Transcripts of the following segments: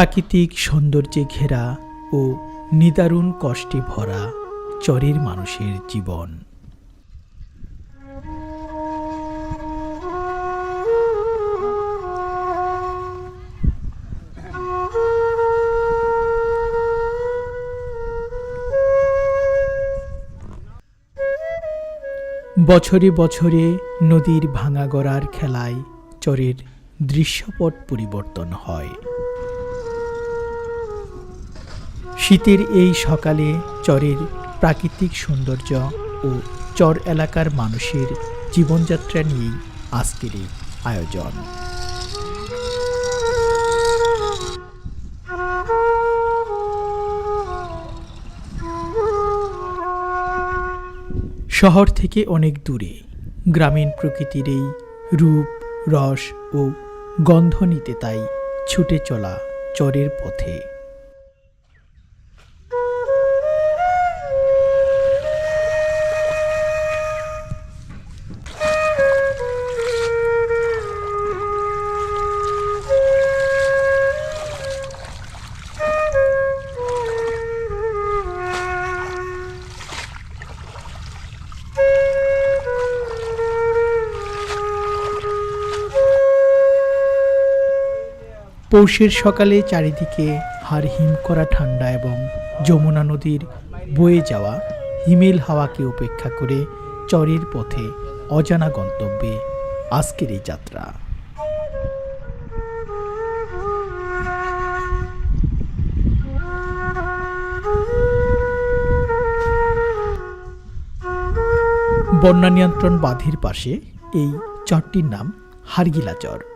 প্রাকৃতিক সৌন্দর্যে ঘেরা ও নিদারুণ কষ্টে ভরা চরের মানুষের জীবন। বছরে বছরে নদীর ভাঙা গড়ার খেলায় চরের দৃশ্যপট পরিবর্তন হয়। শীতের এই সকালে চরের প্রাকৃতিক সৌন্দর্য ও চর এলাকার মানুষের জীবনযাত্রা নিয়েই আজকের এই আয়োজন। শহর থেকে অনেক দূরে গ্রামীণ প্রকৃতির এই রূপ, রস ও গন্ধ নিতে তাই ছুটে চলা চরের পথে। পৌষের সকালে চারিদিকে হার হিম করা ঠান্ডা এবং যমুনা নদীর বয়ে যাওয়া হিমেল হাওয়াকে উপেক্ষা করে চরের পথে অজানা গন্তব্যে আজকের এই যাত্রা। বন্যা নিয়ন্ত্রণ বাঁধের পাশে এই চরটির নাম হারগিলা চর।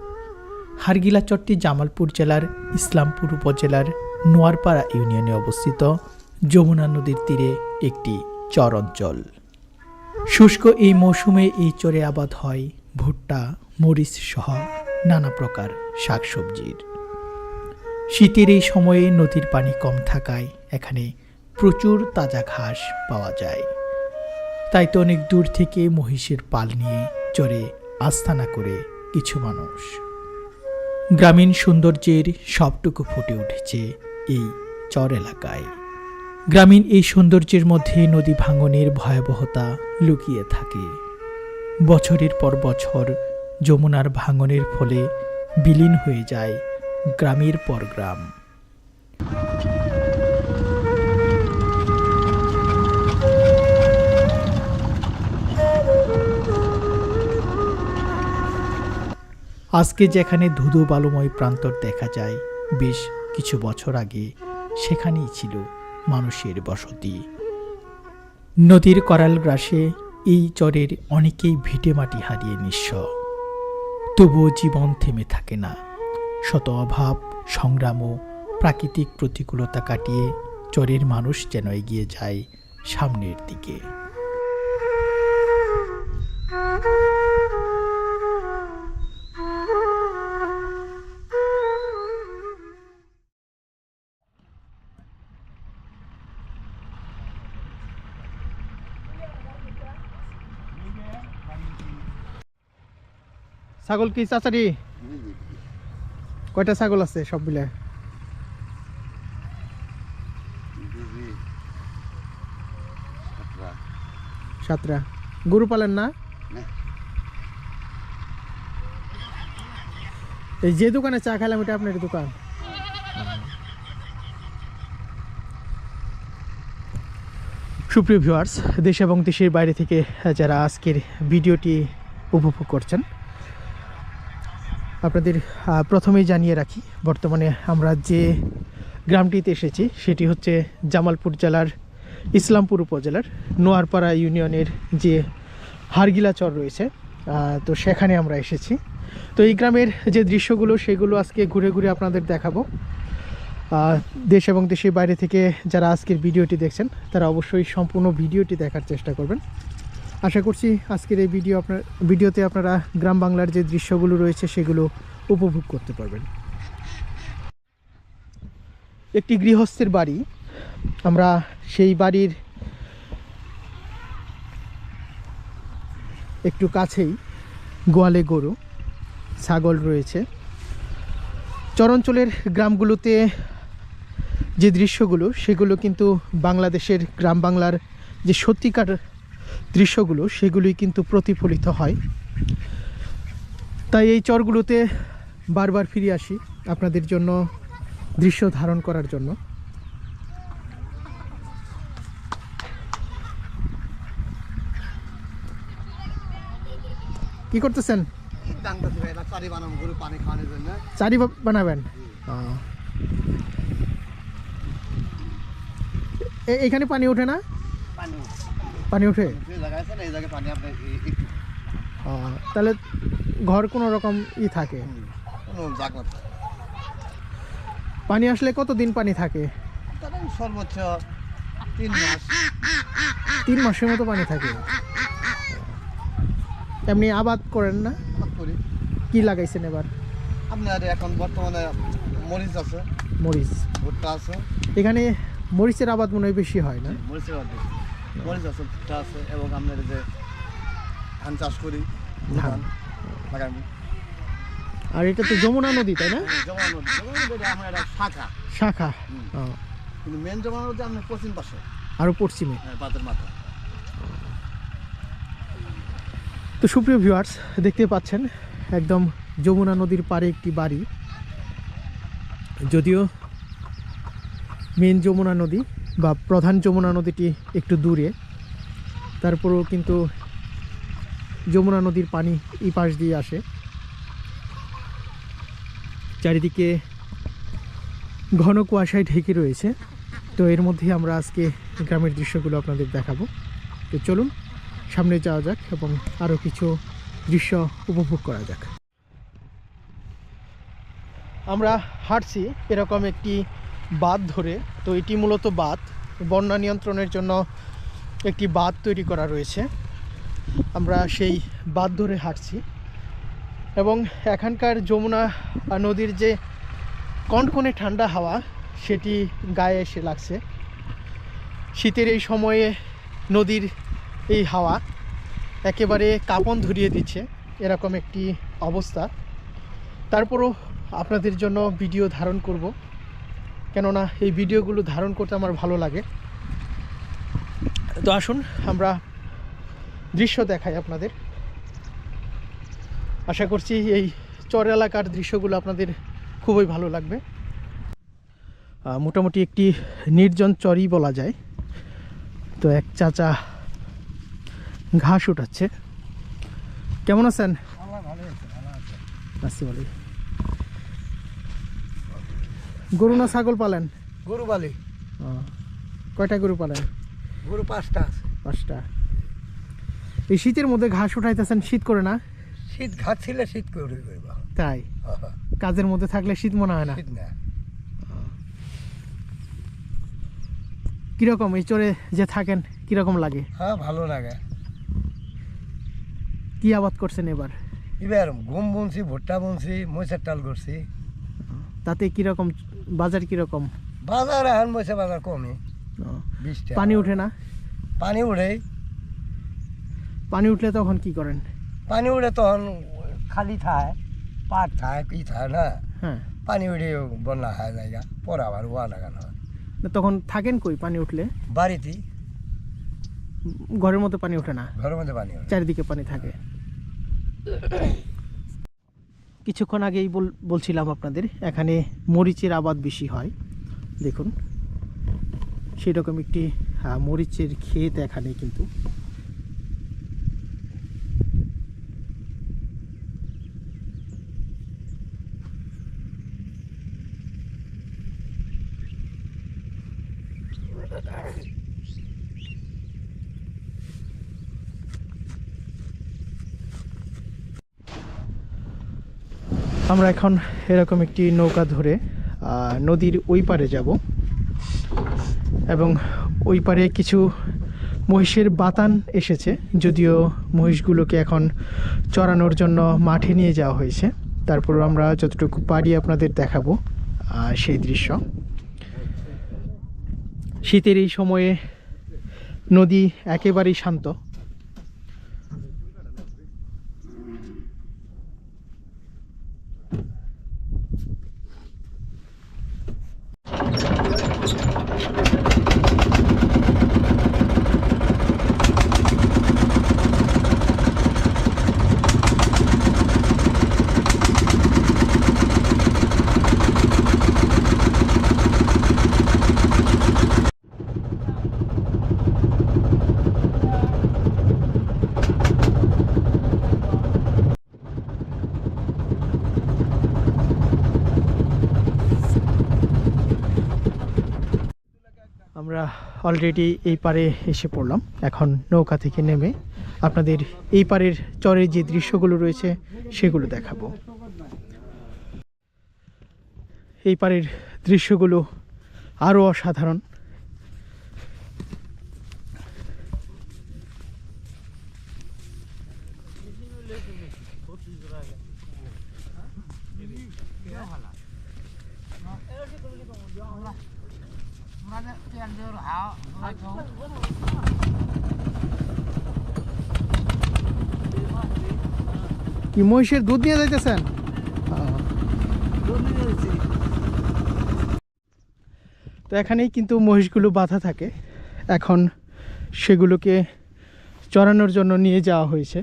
হারগিলা চরটি জামালপুর জেলার ইসলামপুর উপজেলার নোয়ারপাড়া ইউনিয়নে অবস্থিত যমুনা নদীর তীরে একটি চর অঞ্চল। শুষ্ক এই মৌসুমে এই চরে আবাদ হয় ভুট্টা, মরিচ সহ নানা প্রকার শাকসবজির। শীতের এই সময়ে নদীর পানি কম থাকায় এখানে প্রচুর তাজা ঘাস পাওয়া যায়। তাই তো অনেক দূর থেকে মহিষের পাল নিয়ে চরে আস্থানা করে কিছু মানুষ। গ্রামীণ সৌন্দর্যের সবটুকু ফুটে উঠেছে এই চর এলাকায়। গ্রামীণ এই সৌন্দর্যের মধ্যে নদী ভাঙনের ভয়াবহতা লুকিয়ে থাকে। বছরের পর বছর যমুনার ভাঙনের ফলে বিলীন হয়ে যায় গ্রামের পর গ্রাম। আজকে যেখানে ধুধু বালুময় প্রান্তর দেখা যায়, বেশ কিছু বছর আগে সেখানেই ছিল মানুষের বসতি। নদীর করাল গ্রাসে এই চরের অনেকেই ভিটে মাটি হারিয়ে নিঃস্ব। তবুও জীবন থেমে থাকে না। শত অভাব, সংগ্রাম ও প্রাকৃতিক প্রতিকূলতা কাটিয়ে চরের মানুষ যেন এগিয়ে যায় সামনের দিকে। ছাগল কি চাচারি? কয়টা ছাগল আছে সব মিলে সাতটা। গরু পালেন না? না। এই যে দোকানে চা খেলাম এটা আপনার দোকান? সুপ্রিয় ভিউয়ার্স দেশ এবং দেশের বাইরে থেকে যারা আজকের ভিডিওটি উপভোগ করছেন আপনাদের প্রথমেই জানিয়ে রাখি, বর্তমানে আমরা যে গ্রামটিতে এসেছি, সেটি হচ্ছে জামালপুর জেলার ইসলামপুর উপজেলার নোয়ারপাড়া ইউনিয়নের যে হারগিলা চর রয়েছে তো সেখানে আমরা এসেছি। তো এই গ্রামের যে দৃশ্যগুলো, সেগুলো আজকে ঘুরে ঘুরে আপনাদের দেখাবো। দেশ এবং দেশের বাইরে থেকে যারা আজকের ভিডিওটি দেখছেন, তারা অবশ্যই সম্পূর্ণ ভিডিওটি দেখার চেষ্টা করবেন। আশা করছি আজকের এই ভিডিও আপনার, ভিডিওতে আপনারা গ্রাম বাংলার যে দৃশ্যগুলো রয়েছে সেগুলো উপভোগ করতে পারবেন। একটি গৃহস্থের বাড়ি। আমরা সেই বাড়ির একটু কাছেই গোয়ালে গরু, ছাগল রয়েছে। চরাঞ্চলের গ্রামগুলোতে যে দৃশ্যগুলো, সেগুলো কিন্তু বাংলাদেশের গ্রাম বাংলার যে সত্যিকার দৃশ্যগুলো, সেগুলোই কিন্তু প্রতিফলিত হয়। তাই এই চরগুলোতে বারবার ফিরে আসি আপনাদের জন্য দৃশ্য ধারণ করার জন্য। কি করতেছেন? চারি বানাবেন? এখানে পানি ওঠে না? পানি ও, তাহলে ঘর কোনো রকম ই থাকে? পানি আসলে কতদিন পানি থাকে? সর্বোচ্চ তিন মাস। তিন মাসের মতো পানি থাকে? এমনি আবাদ করেন না? করি। কি লাগাইছেন এবার? আপনার এখন বর্তমানে মরিচ আছে। মরিচ। ভুট্টা আছে। এখানে মরিচের আবাদ মনে হয় বেশি হয় না? মরিচের আবাদ। মরিচ আছে আছে এবং আপনার এই যে ধান চাষ করি ধান। আর এটা তো যমুনা নদী তাই না? নদী। জমা নদী এটা আমার একটা শাখা। শাখা। কিন্তু মেন নদী আপনার পশ্চিম পাশে। আরও পশ্চিমে। হ্যাঁ মাথা। তো সুপ্রিয় ভিউয়ার্স দেখতে পাচ্ছেন একদম যমুনা নদীর পাড়ে একটি বাড়ি। যদিও মেন যমুনা নদী বা প্রধান যমুনা নদীটি একটু দূরে। তারপরেও কিন্তু যমুনা নদীর পানি এই পাশ দিয়ে আসে। চারিদিকে ঘন কুয়াশায় ঢেকে রয়েছে। তো এর মধ্যে আমরা আজকে গ্রামের দৃশ্যগুলো আপনাদের দেখাবো। তো চলুন, সামনে যাওয়া যাক এবং আরও কিছু দৃশ্য উপভোগ করা যাক। আমরা হাঁটছি এরকম একটি বাঁধ ধরে, তো এটি মূলত বাঁধ। বন্যা নিয়ন্ত্রণের জন্য একটি বাঁধ তৈরি করা রয়েছে। আমরা সেই বাঁধ ধরে হাঁটছি। এবং এখানকার যমুনা নদীর যে কনকনে ঠান্ডা হাওয়া, সেটি গায়ে এসে লাগছে। শীতের এই সময়ে নদীর এই হাওয়া একেবারে কাঁপন ধরিয়ে দিচ্ছে, এরকম একটি অবস্থা। তারপরও আপনাদের জন্য ভিডিও ধারণ করব। কেননা এই ভিডিওগুলো ধারণ করতে আমার ভালো লাগে। তো আসুন আমরা দৃশ্য দেখাই আপনাদের। আশা করছি এই চর এলাকার দৃশ্যগুলো আপনাদের খুবই ভালো লাগবে। মোটামুটি একটি নির্জন চরই বলা যায়। তো এক চাচা ঘাস উঠাচ্ছে। কেমন আছেন? আছি বলি গরু না ছাগল পালেন? গরু ও, কয়টা গরু পালেন? গরু পাঁচটা আছে। পাঁচটা। এই শীতের মধ্যে ঘাস উঠাইতেছেন শীত করে না? শীত ঘাস ছিল শীত করে তাই? কাজের মধ্যে থাকলে শীত মনে হয় না? কীরকম এই চরে যে থাকেন কীরকম লাগে? হ্যাঁ ভালো লাগে। কি আবাদ করছেন এবার? এবার গম বুনছি ভুট্টা বুনছি মরিচের টাল করছি। তাতে কীরকম বাজার কীরকম? বাজার এখন মরিচের বাজার কমে টাকা। পানি ওঠে না? পানি উঠে। পানি উঠলে তখন কি করেন? পানি উঠে তখন খালি থায় পাট থায় কি থায় না? হ্যাঁ। পানি উঠে বন্যা হয় জায়গা পরে আবার ওয়া লাগানো হয়। না তখন থাকেন কই পানি উঠলে? বাড়িতে। ঘরের মধ্যে পানি ওঠে না? ঘরের মধ্যে পানি চারিদিকে পানি থাকে। কিছুক্ষণ আগেই বল- বলছিলাম আপনাদের, এখানে মরিচের আবাদ বেশি হয়। দেখুন, সেরকম একটি মরিচের ক্ষেত এখানে কিন্তু আমরা এখন এরকম একটি নৌকা ধরে নদীর ওই পারে যাব। এবং ওই পারে কিছু মহিষের বাতান এসেছে, যদিও মহিষগুলোকে এখন চড়ানোর জন্য মাঠে নিয়ে যাওয়া হয়েছে। তারপর আমরা যতটুকু পারি আপনাদের দেখাবো সেই দৃশ্য। শীতের এই সময়ে নদী একেবারেই শান্ত আমরা অলরেডি এই পারে এসে পড়লাম। এখন নৌকা থেকে নেমে আপনাদের এই পারের চরের যে দৃশ্যগুলো রয়েছে সেগুলো দেখাবো। এই পারের দৃশ্যগুলো আরও অসাধারণ। কি মহিষের দুধ নিয়ে যাইতেছেন? তো এখানেই কিন্তু মহিষগুলো বাঁধা থাকে। এখন সেগুলোকে চড়ানোর জন্য নিয়ে যাওয়া হয়েছে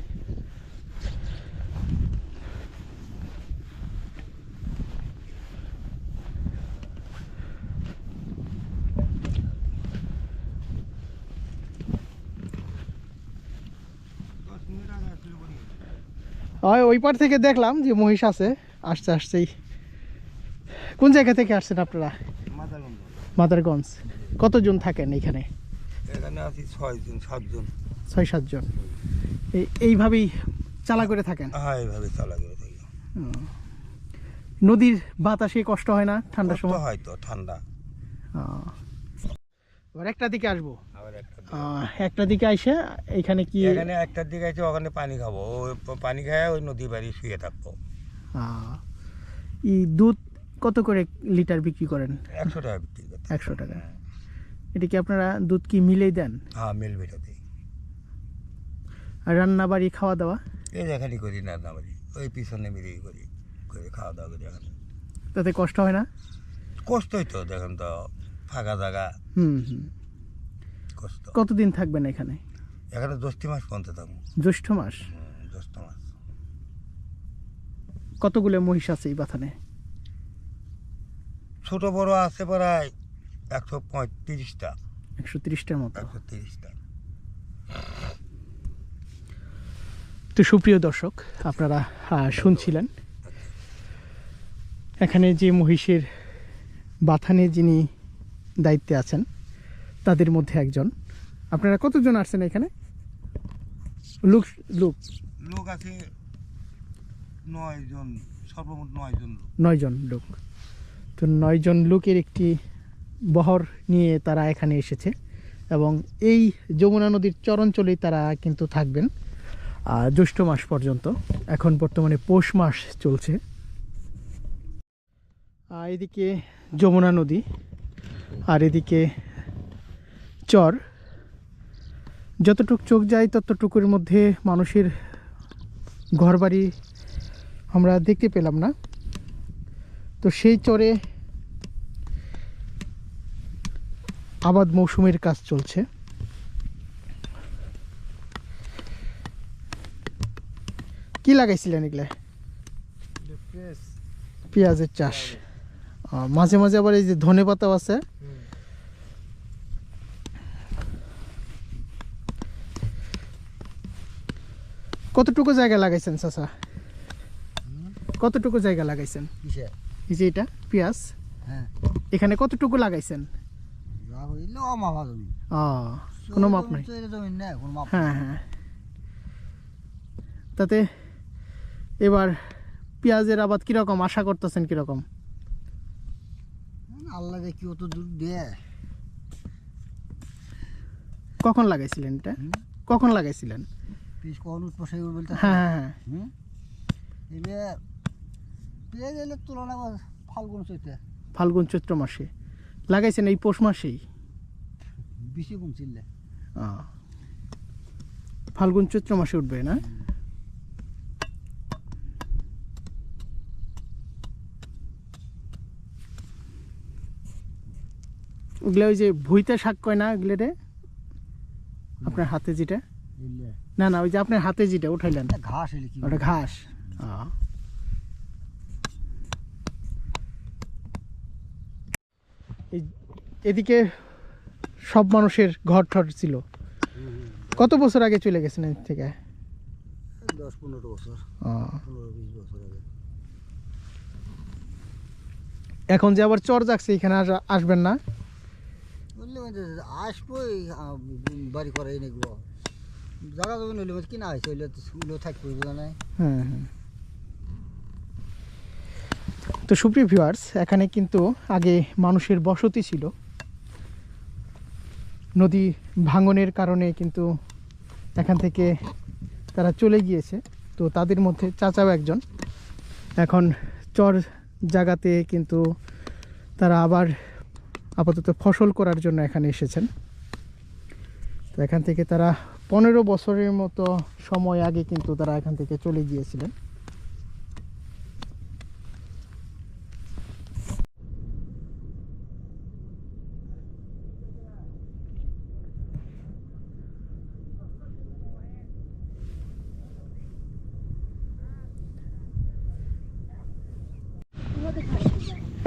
হয় ওই পার থেকে দেখলাম যে মহিষ আছে আসতে আসতেই কোন জায়গা থেকে আসছেন আপনারা? মাদারগঞ্জ। কতজন থাকেন এখানে? এখানে আছি ছয়জন সাতজন। ছয় সাতজন। এই এইভাবেই চালা করে থাকেন? হ্যাঁ এইভাবে চালা করে থাকি। নদীর বাতাসে কষ্ট হয় না ঠান্ডার সময়? হয়তো ঠান্ডা। একটা দিকে আসব। আবার একটা দিকে। আইসে এখানে কি এখানে একটার দিকে আছে ওখানে পানি খাব। পানি খায় ওই নদী বাড়ি শুয়ে থাকব। ই দুধ কত করে লিটার বিক্রি করেন? একশো টাকা বিক্রি করতে। একশো টাকা। এটা কি আপনারা দুধ কি মিলেই দেন? হ্যাঁ মিল বেটাতে আর রান্না বাড়ি খাওয়া দাওয়া এই যে এখানে করি না না বাড়ি ওই পিছনে মিলিয়ে করি করে খাওয়া দাওয়া করি এখানে। তাতে কষ্ট হয় না? কষ্টই তো দেখেন তো ফাঁকা জায়গা। হুম হুম। কষ্ট। কতদিন থাকবেন এখানে? এখানে জ্যৈষ্ঠ মাস পর্যন্ত থাকব। জ্যৈষ্ঠ মাস? জ্যৈষ্ঠ মাস। কতগুলো মহিষ আছে এই বাথানে? ছোট বড় আছে প্রায় একশো পঁয়ত্রিশটা। একশো তিরিশটার মতো। একশো তিরিশটা। তো সুপ্রিয় দর্শক আপনারা শুনছিলেন। এখানে যে মহিষের বাথানে যিনি দায়িত্বে আছেন তাদের মধ্যে একজন। আপনারা কতজন আসছেন এখানে? Look look. লোক আছে নয় জন সর্বমোট নয় জন লোক। নয়জন লোক। তো নয়জন লোকের একটি বহর নিয়ে তারা এখানে এসেছে এবং এই যমুনা নদীর চরঞ্চলেই তারা কিন্তু থাকবেন। জ্যৈষ্ঠ মাস পর্যন্ত। এখন বর্তমানে পৌষ মাস চলছে। এদিকে যমুনা নদী আর এদিকে চর। যতটুক চোখ যায় ততটুকুর মধ্যে মানুষের ঘরবাড়ি আমরা দেখতে পেলাম না। তো সেই চরে আবাদ মৌসুমের কাজ চলছে। কি লাগাইছিলেন এগুলা? পেঁয়াজের চাষ। মাঝে মাঝে আবার এই যে ধনে পাতাও আছে কতটুকু জায়গা লাগাইছেন চাচা? কতটুকু জায়গা লাগাইছেন? এই যে এটা পেঁয়াজ। হ্যাঁ। এখানে কতটুকু লাগাইছেন? কোনো মাপ নাই। হ্যাঁ হ্যাঁ। তাতে এবার পেঁয়াজের আবাদ কীরকম? আশা করতেছেন কীরকম? আল্লাহ কি অত দূর দিয়ে কখন লাগাইছিলেন এটা? কখন লাগাইছিলেন? পিস কখন উৎপসে বলতে হ্যাঁ হ্যাঁ হ্যাঁ। হুম? এবে পেয়ে গেলে তুলনা ফাল্গুন চৈতে। ফাল্গুন চৈত্র মাসে। লাগাইছেন এই পৌষ মাসেই? বেশি কম চিল্লে। ফাল্গুন চৈত্র মাসে উঠবে না? ওগুলো ওই যে ভুইতে শাক কয় না ওগুলো রে আপনার হাতে যেটা? না না ওই যে আপনার হাতে যেটা উঠাইলেন। ঘাস ওটা ঘাস। এদিকে সব মানুষের ঘর ঠর ছিল। কত বছর আগে চলে গেছেন এর থেকে? দশ পনেরো বছর। আগে। এখন যে আবার চর যাচ্ছে এখানে আসবেন না? মানে আসবোই আহ, বাড়ি করে এনেগুলো হ্যাঁ হ্যাঁ তো সুপ্রিয় ভিউয়ার্স এখানে কিন্তু আগে মানুষের বসতি ছিল। নদী ভাঙনের কারণে কিন্তু এখান থেকে তারা চলে গিয়েছে। তো তাদের মধ্যে চাচাও একজন। এখন চর জায়গাতে কিন্তু তারা আবার আপাতত ফসল করার জন্য এখানে এসেছেন। তো এখান থেকে তারা পনেরো বছরের মতো সময় আগে কিন্তু তারা এখান থেকে চলে গিয়েছিলেন।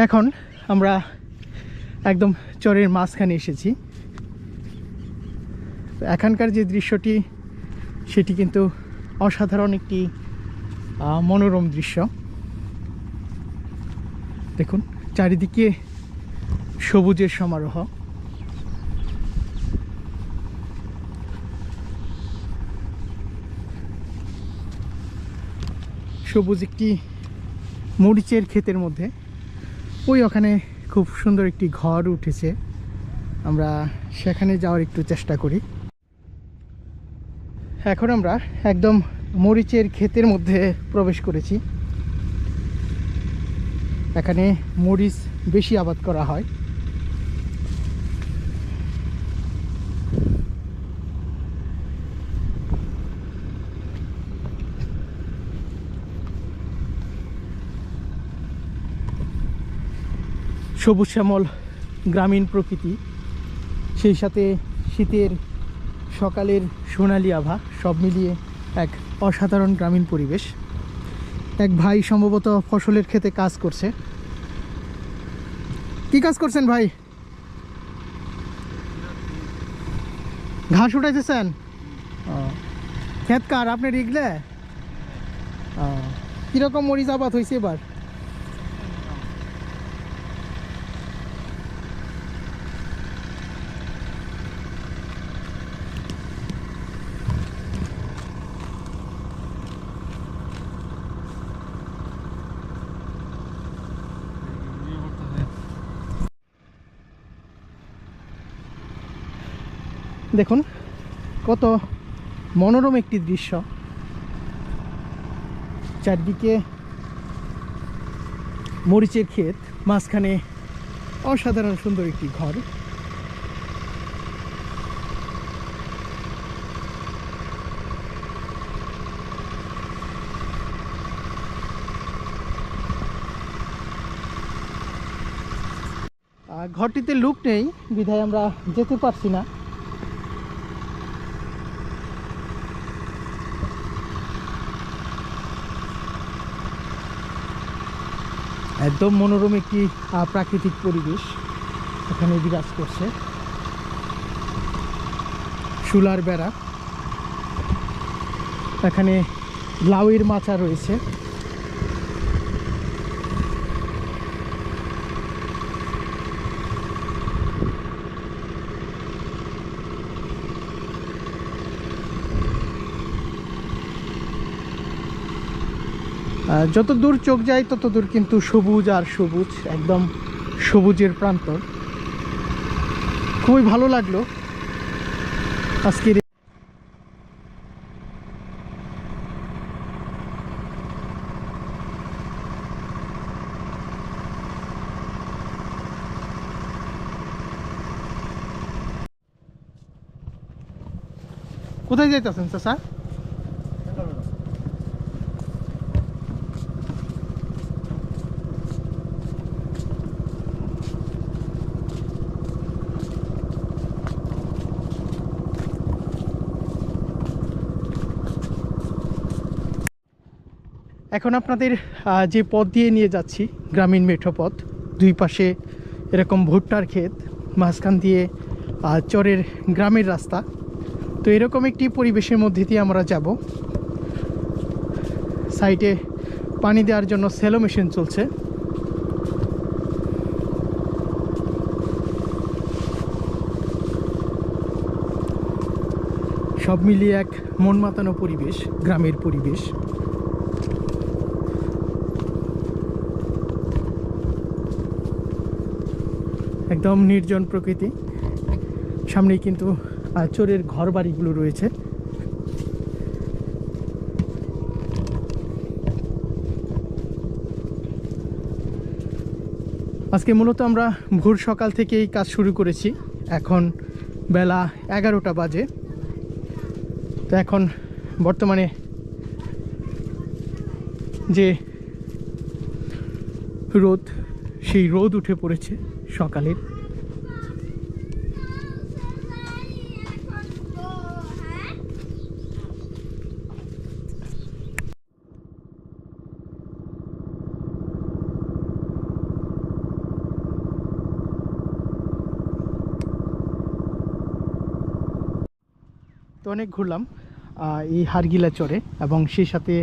এখন আমরা একদম চরের মাঝখানে এসেছি। এখানকার যে দৃশ্যটি, সেটি কিন্তু অসাধারণ একটি মনোরম দৃশ্য। দেখুন, চারিদিকে সবুজের সমারোহ। সবুজ একটি মরিচের ক্ষেতের মধ্যে। ওই ওখানে খুব সুন্দর একটি ঘর উঠেছে। আমরা সেখানে যাওয়ার একটু চেষ্টা করি। এখন আমরা একদম মরিচের ক্ষেতের মধ্যে প্রবেশ করেছি। এখানে মরিচ বেশি আবাদ করা হয়। সবুজ শ্যামল গ্রামীণ প্রকৃতি, সেই সাথে শীতের সকালের সোনালি আভা, সব মিলিয়ে এক অসাধারণ গ্রামীণ পরিবেশ। এক ভাই সম্ভবত ফসলের ক্ষেতে কাজ করছে। কি কাজ করছেন ভাই? ঘাস উঠাইতেছেন? ক্ষেত কার? আপনার ইগলে কীরকম মরিচ আবাদ হয়েছে এবার? দেখুন, কত মনোরম একটি দৃশ্য। চারদিকে মরিচের ক্ষেত, মাঝখানে অসাধারণ সুন্দর একটি ঘর। ঘরটিতে লুক নেই, বিধায় আমরা যেতে পারছি না। একদম মনোরম একটি প্রাকৃতিক পরিবেশ এখানে বিরাজ করছে। শুলার বেড়া। এখানে লাউয়ের মাচা রয়েছে। যত দূর চোখ যায়, তত দূর কিন্তু সবুজ আর সবুজ, একদম সবুজের প্রান্তর। খুবই ভালো লাগল আজকের কোথায় যাইতেছেন স্যার এখন আপনাদের যে পথ দিয়ে নিয়ে যাচ্ছি, গ্রামীণ মেঠো পথ দুই পাশে এরকম ভুট্টার ক্ষেত, মাঝখান দিয়ে চরের গ্রামের রাস্তা, তো এরকম একটি পরিবেশের মধ্যে দিয়ে আমরা যাব। সাইডে পানি দেওয়ার জন্য সেলো মেশিন চলছে। সব মিলিয়ে এক মন মাতানো পরিবেশ, গ্রামের পরিবেশ। একদম নির্জন প্রকৃতি। সামনেই কিন্তু চোরের ঘর বাড়িগুলো রয়েছে। আজকে মূলত আমরা ভোর সকাল থেকেই কাজ শুরু করেছি। এখন বেলা এগারোটা বাজে। তো এখন বর্তমানে যে রোদ, সেই রোদ উঠে পড়েছে সকালের। অনেক ঘুরলাম এই হারগিলা চরে এবং সেই সাথে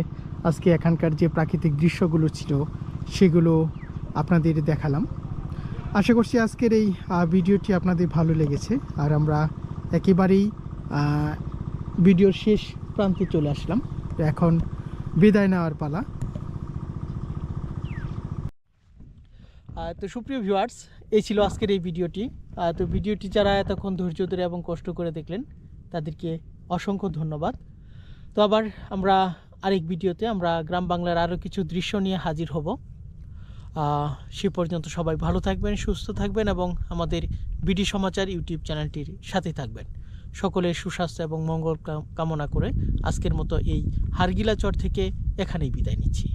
আজকে এখানকার যে প্রাকৃতিক দৃশ্যগুলো ছিল সেগুলো আপনাদের দেখালাম। আশা করছি আজকের এই ভিডিওটি আপনাদের ভালো লেগেছে। আর আমরা একেবারেই ভিডিওর শেষ প্রান্তে চলে আসলাম। এখন বিদায় নেওয়ার পালা। তো সুপ্রিয় ভিউয়ার্স, এই ছিল আজকের এই ভিডিওটি। তো ভিডিওটি যারা এতক্ষণ ধৈর্য ধরে এবং কষ্ট করে দেখলেন, তাদেরকে অসংখ্য ধন্যবাদ। তো আবার আমরা আরেক ভিডিওতে আমরা গ্রাম বাংলার আরও কিছু দৃশ্য নিয়ে হাজির হব। সে পর্যন্ত সবাই ভালো থাকবেন, সুস্থ থাকবেন এবং আমাদের বিডি সমাচার ইউটিউব চ্যানেলটির সাথে থাকবেন। সকলের সুস্বাস্থ্য এবং মঙ্গল কামনা করে আজকের মতো এই হারগিলা চর থেকে এখানেই বিদায় নিচ্ছি।